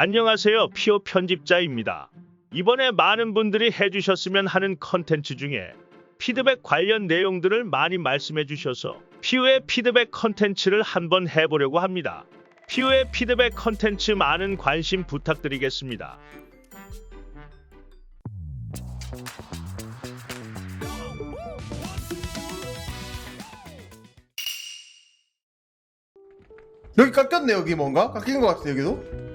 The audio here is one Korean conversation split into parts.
안녕하세요. 피오 편집자입니다. 이번에 많은 분들이 해주셨으면 하는 컨텐츠 중에 피드백 관련 내용들을 많이 말씀해 주셔서 피오의 피드백 컨텐츠를 한번 해보려고 합니다. 피오의 피드백 컨텐츠 많은 관심 부탁드리겠습니다. 여기 깎였네 여기 뭔가 깎인 것 같아 여기도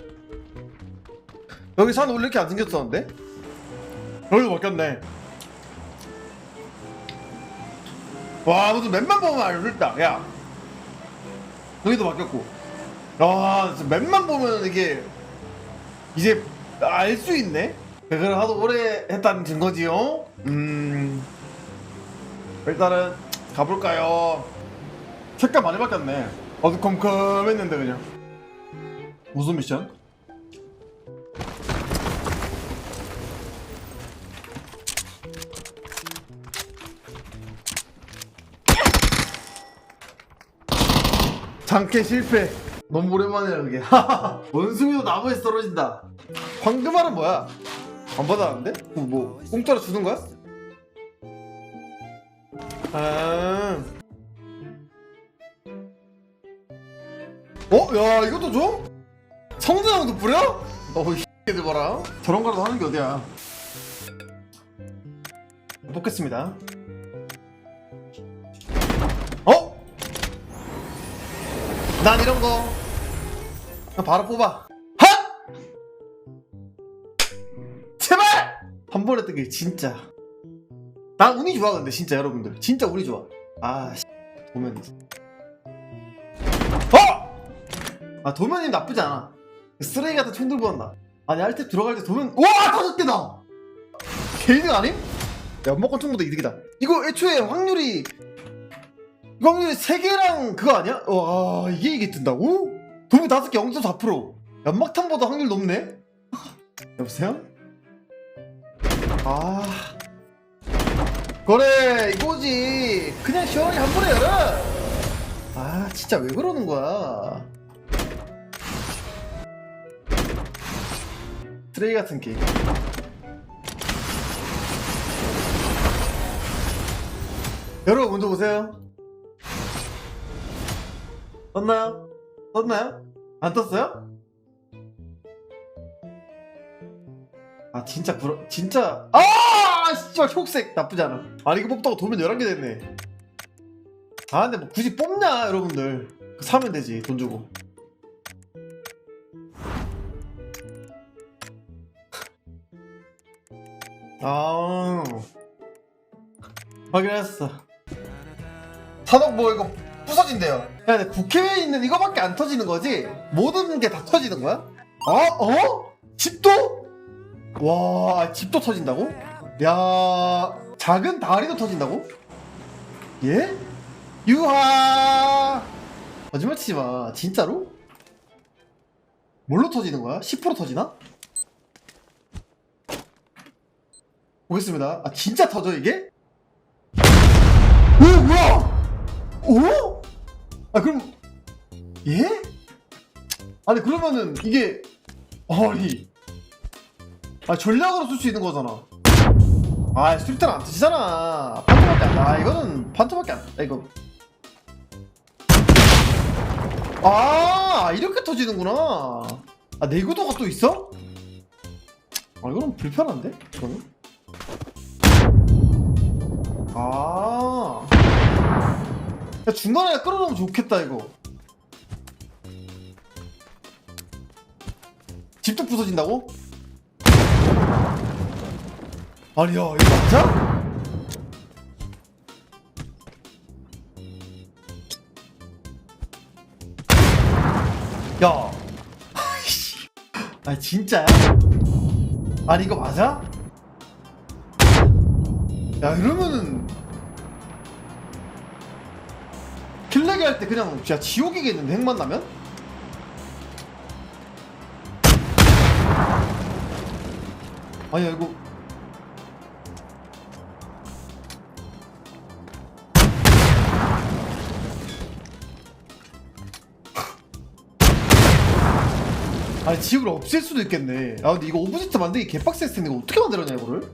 여기 산 원래 이렇게 안 생겼었는데? 여기도 바뀌었네. 와 무슨 맵만 보면 알겠다. 야. 여기도 바뀌었고. 아 진짜 맵만 보면 이게 이제 알 수 있네? 그걸 하도 오래 했다는 증거지요? 음. 일단은 가볼까요? 색깔 많이 바뀌었네. 어두컴컴했는데 그냥. 무슨 미션? 장캐 실패 너무 오랜만이야 그게 원숭이도 나무에서 떨어진다 황금알은 뭐야? 안 받았는데? 뭐, 뭐 공짜로 주는 거야? 아 어? 야 이것도 줘? 성대장도 뿌려? 어이 새끼들 봐라 저런 거라도 하는 게 어디야 뽑겠습니다 난 이런 거 그냥 바로 뽑아 핫! 제발! 한 번에 뜬게 진짜 난 운이 좋아 근데 진짜 여러분들 진짜 운이 좋아 아 씨. 보면 어! 아 도면이 나쁘지 않아 쓰레기 같은 총 들고 간다 아니 할때 들어갈 때 도면 와 다섯 개다 개이득 아님? 연막권 총보다 이득이다 이거 애초에 확률이 확률이 세개랑 그거 아니야? 와 이게 이게 뜬다고? 도면 다섯 개0.4% 연막탄보다 확률 높네? 여보세요? 아 그래 이거지 그냥 시원히 한 번에 열어 아 진짜 왜 그러는 거야 쓰레기 같은 게임. 여러분 먼저 보세요. 떴나요? 떴나요? 안 떴어요? 아 진짜 부러 진짜 아 진짜 혈색 나쁘지 않아. 아니 이거 뽑다가 도면 11개 됐네. 아 근데 뭐 굳이 뽑냐 여러분들 사면 되지 돈 주고. 아 확인했어 산업 뭐 이거 부서진대요 야 근데 국회에 있는 이거밖에 안 터지는 거지? 모든 게 다 터지는 거야? 어? 어? 집도? 와 집도 터진다고? 야 작은 다리도 터진다고? 예? 유하 거짓말 치지 마 진짜로? 뭘로 터지는 거야? 10% 터지나? 보겠습니다. 아 진짜 터져 이게? 오 뭐야? 오? 아 그럼 예? 아니 그러면은 이게 아니 아 전략으로 쓸 수 있는 거잖아. 아 스트리트는 안 터지잖아. 판토밖에 안. 아 이거는 판토밖에 안. 아, 이거. 아 이렇게 터지는구나. 아 내구도가 또 있어? 아 이거는 불편한데? 이거는? 아. 야, 중간에 끌어놓으면 좋겠다, 이거. 집도 부서진다고? 아니야, 이거 맞아? 야. 아이씨. 아, 진짜야? 아니, 이거 맞아? 야 이러면은 킬레기 할때 그냥 진짜 지옥이겠는데 핵만 나면? 아니야 이거. 아 아니 지옥을 없앨 수도 있겠네. 아 근데 이거 오브젝트 만들기 개빡셌을 텐데 이거 어떻게 만들었냐 이거를?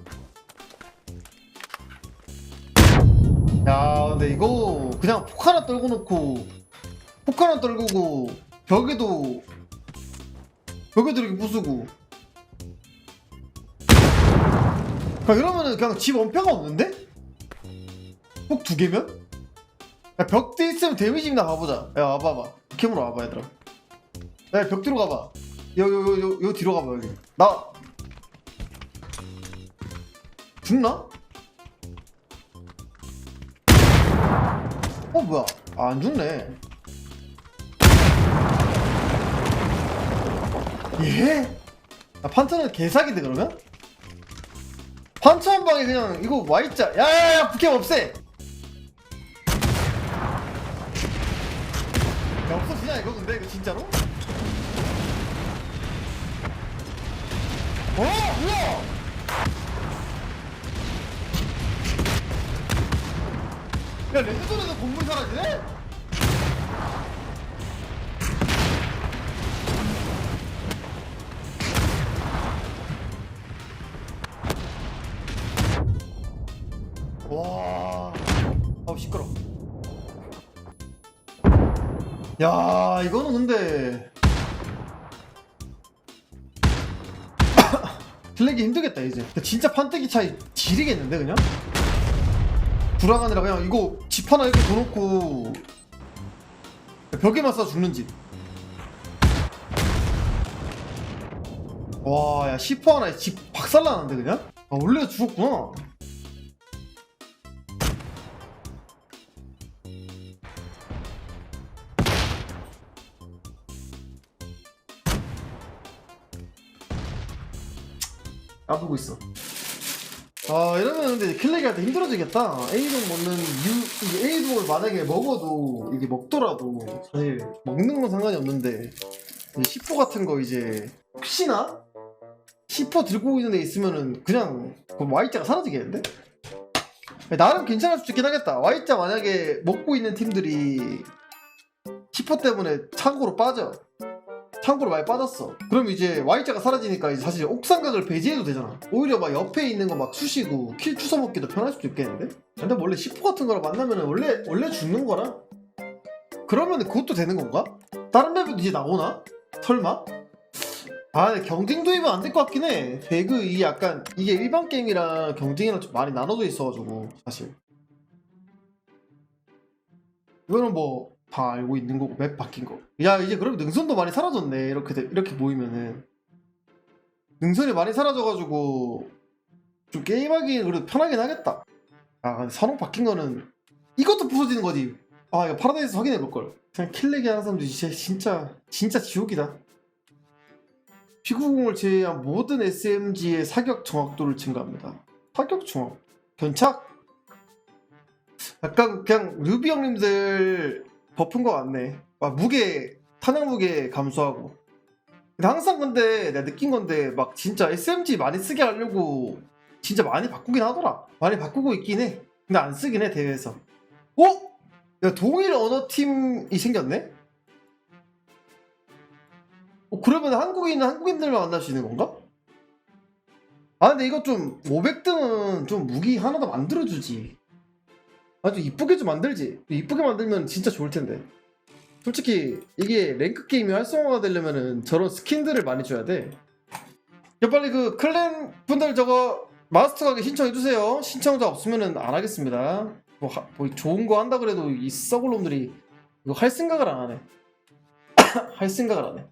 야 근데 이거 그냥 폭 하나 떨고 놓고 폭 하나 떨구고 벽에도 벽에도 이렇게 부수고. 야, 이러면은 그냥 집 원패가 없는데? 폭 두 개면? 야, 벽뒤 있으면 데미지 나 가보자. 야 와봐봐. 캠으로 와봐 얘들아. 야 벽 뒤로 가봐. 여기 여기 여기, 여기 뒤로 가봐 여기. 나! 죽나? 어 뭐야 아, 안 죽네 예? 아, 판터는 개사기인데 그러면? 판처 한 방에 그냥 이거 Y자 야야야 부캠 없애 야 없어지냐 이거 근데 이거 진짜로? 어 뭐야 야 레드존에서 건물 사라지네? 와, 아우 시끄러. 야, 이거는 근데 플래기 힘들겠다 이제. 진짜 판때기 차이 지리겠는데 그냥? 아니라 그냥 이거 집 하나 이렇게 둬놓고 벽에만 쏴 죽는지. 와, 야, 10호 하나에 집 박살나는데 그냥? 아, 원래 죽었구나. 아프고 있어. 아 이러면 근데 킬렉이 할때 힘들어지겠다. A동 먹는 유 이게 A동을 만약에 먹어도 이게 먹더라도 사실 먹는 건 상관이 없는데 이 C4 같은 거 이제 혹시나 C4 들고 있는 애 있으면은 그냥 그 Y자가 사라지겠는데? 나름 괜찮을 수 있긴 하겠다. Y자 만약에 먹고 있는 팀들이 C4 때문에 창고로 빠져. 창고로 많이 빠졌어. 그럼 이제 Y자가 사라지니까 이제 사실 옥상각을 배제해도 되잖아. 오히려 막 옆에 있는 거 막 쑤시고 킬 주워 먹기도 편할 수도 있겠는데? 근데 원래 10호 같은 거랑 만나면 원래 원래 죽는 거라? 그러면 그것도 되는 건가? 다른 맵에도 이제 나오나? 설마? 아, 근데 경쟁 도입은 안 될 것 같긴 해. 배그 이 약간 이게 일반 게임이랑 경쟁이랑 좀 많이 나눠져 있어가지고 사실. 이거는 뭐 다 알고 있는 거고 맵 바뀐 거. 야 이제 그럼 능선도 많이 사라졌네. 이렇게 돼- 이렇게 보이면은 능선이 많이 사라져가지고 좀 게임하기 그래도 편하긴 하겠다. 아 근데 산업 바뀐 거는 이것도 부서지는 거지. 아 이거 파라다이스 확인해 볼 걸. 그냥 킬레기 하는 사람들 진짜 진짜 진짜 지옥이다. 피구공을 제외한 모든 SMG의 사격 정확도를 증가합니다. 사격 정확 견착? 약간 그냥 루비 형님들 버프인 것 같네. 막 무게 탄약 무게 감소하고. 근데 항상 근데 내가 느낀 건데 막 진짜 SMG 많이 쓰게 하려고 진짜 많이 바꾸긴 하더라. 많이 바꾸고 있긴 해. 근데 안 쓰긴 해 대회에서. 어? 야 동일 언어 팀이 생겼네? 어, 그러면 있는 한국인들만 만날 수 있는 건가? 아 근데 이거 좀 500등은 좀 무기 하나 더 만들어주지 아주 이쁘게 좀 만들지. 이쁘게 만들면 진짜 좋을 텐데. 솔직히 이게 랭크 게임이 활성화가 되려면은 저런 스킨들을 많이 줘야 돼. 야, 빨리 그 클랜 분들 저거 마스터 가게 신청해 주세요. 신청자 없으면은 안 하겠습니다. 뭐, 하- 뭐 좋은 거 한다 그래도 이 썩을 놈들이 이거 할 생각을 안 하네. 할 생각을 안 해.